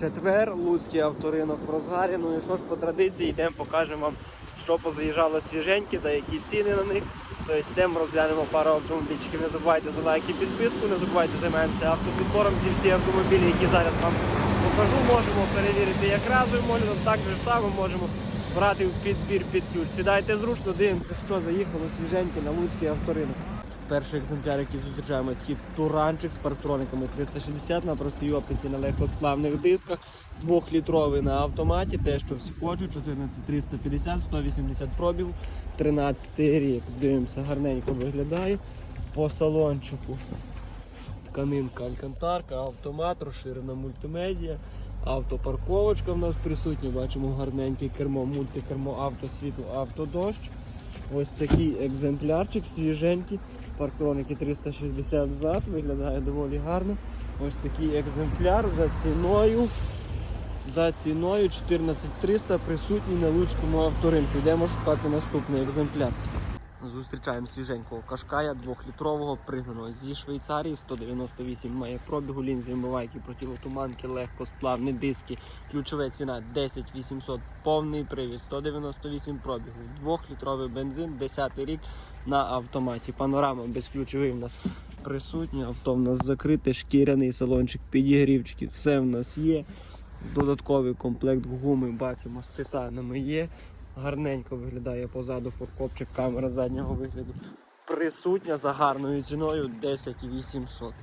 Четвер, Луцький авторинок в розгарі. Ну і що ж по традиції йдемо, покажемо вам, що позаїжджало свіженькі та які ціни на них. Тобто йдемо, розглянемо пару автомобільчиків. Не забувайте за лайк і підписку, не забувайте займаємося автопідбором. Ці всі автомобілі, які зараз вам покажу, можемо перевірити як разовим оглядом, так же само можемо брати в підбір під ключ. Сідайте зручно, дивимося, що заїхало свіженьке на Луцький авторинок. Перший екземпляр, який зустрічаємо, такий туранчик з парктрониками 360 на простій оптиці на легкосплавних дисках, двохлітровий на автоматі, те, що всі хочуть, 14350, 180 пробігу, 13 рік. Дивимося, гарненько виглядає. По салончику тканинка алькантарка, автомат, розширена мультимедіа, автопарковочка в нас присутня. Бачимо гарненьке кермо, мультикермо, автосвітло, автодощ. Ось такий екземплярчик свіженький. Парктроники 360 зад, виглядає доволі гарно. Ось такий екземпляр за ціною. За ціною 14300 присутній на Луцькому авторинку. Йдемо шукати наступний екземпляр. Зустрічаємо свіженького кашкая двохлітрового пригнаного зі Швейцарії 198 має пробігу, лінзи омивайки, противотуманки, легкосплавні диски. Ключова ціна 10 800, повний привід, 198 пробігу, двохлітровий бензин, 10 рік на автоматі. Панорама безключовий в нас присутня, авто в нас закрите, шкіряний салончик, підігрівчики, все в нас є. Додатковий комплект гуми бачимо з титанами є. Гарненько виглядає позаду фуркопчик, камера заднього вигляду. Присутня за гарною ціною 10 800.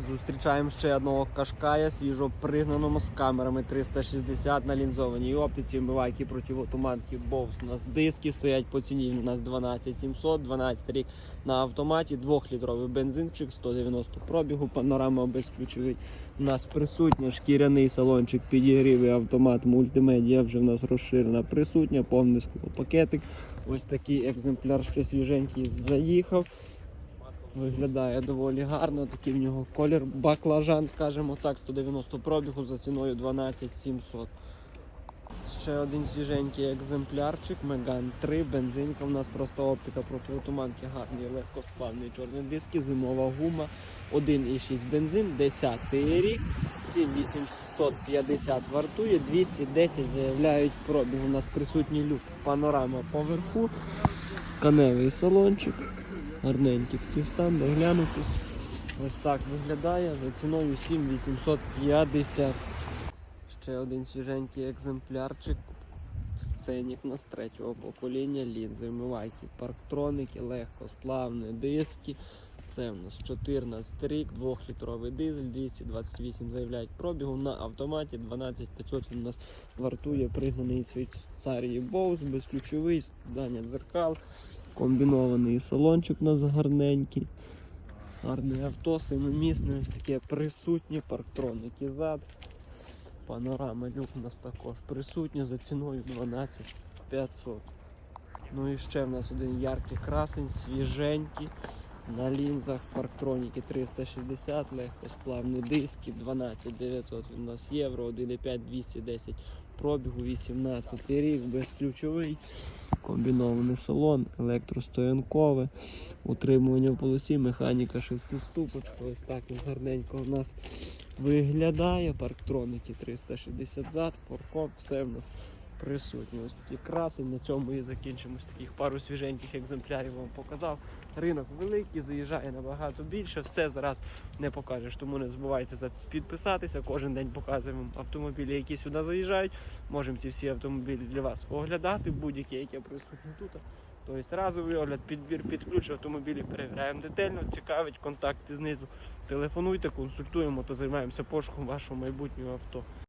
Зустрічаємо ще одного кашкая, свіжо пригнаному з камерами 360 на лінзованій оптиці, вмивайки противотуманки, бовс. У нас диски стоять по ціні. У нас 12 700, 12 рік на автоматі, 2-літровий бензинчик, 190 пробігу, панорама безключовий. У нас присутня шкіряний салончик, підігрівий автомат, мультимедіа вже в нас розширена присутня, повний склопакетик. Ось такий екземпляр ще свіженький заїхав. Виглядає доволі гарно, такий в нього колір баклажан, скажімо так, 190 пробігу за ціною 12 700. Ще один свіженький екземплярчик, Megane 3, бензинка. У нас просто оптика противотуманки гарний, легкосплавний чорний диски, зимова гума, 1,6 бензин, 10 рік, 7850 вартує, 210 заявляють пробіг. У нас присутній люк, панорама поверху, каневий салончик. Гарненький такий стан, доглянути. Ось так виглядає за ціною 7850. Ще один свіженький екземплярчик. Сценік у нас третього покоління, лінзи, вмивайки, парктроники, легко сплавні диски. Це в нас 14 рік, 2-літровий дизель, 228 заявляють пробігу на автоматі, 12500 він у нас вартує пригнаний із Швейцарії Боус, безключовий, складання дзеркал, комбінований салончик у нас гарненький. Гарне авто, семимісне, ось таке присутнє, парктроники зад. Панорама люк у нас також присутня за ціною 12 500. Ну і ще в нас один яркий красень, свіженький. На лінзах парктроніки 360, легкосплавні диски, 12 900 у нас євро, 1,5 210 пробігу, 18 рік, безключовий, комбінований салон, електростоянкове, утримування в полосі, механіка шестиступочка. Ось так він гарненько у нас виглядає. Парктроники 360 зад, форкоп, все в нас присутні. Ось такі красень. На цьому і закінчимо. Ось таких пару свіженьких екземплярів вам показав. Ринок великий, заїжджає набагато більше. Все зараз не покажеш. Тому не забувайте підписатися. Кожен день показуємо автомобілі, які сюди заїжджають. Можемо ці всі автомобілі для вас оглядати, будь-які, які присутні тут. Тобто разовий огляд, підбір під ключ автомобілі перевіряємо детально, цікавить, контакти знизу. Телефонуйте, консультуємо та займаємося пошуком вашого майбутнього авто.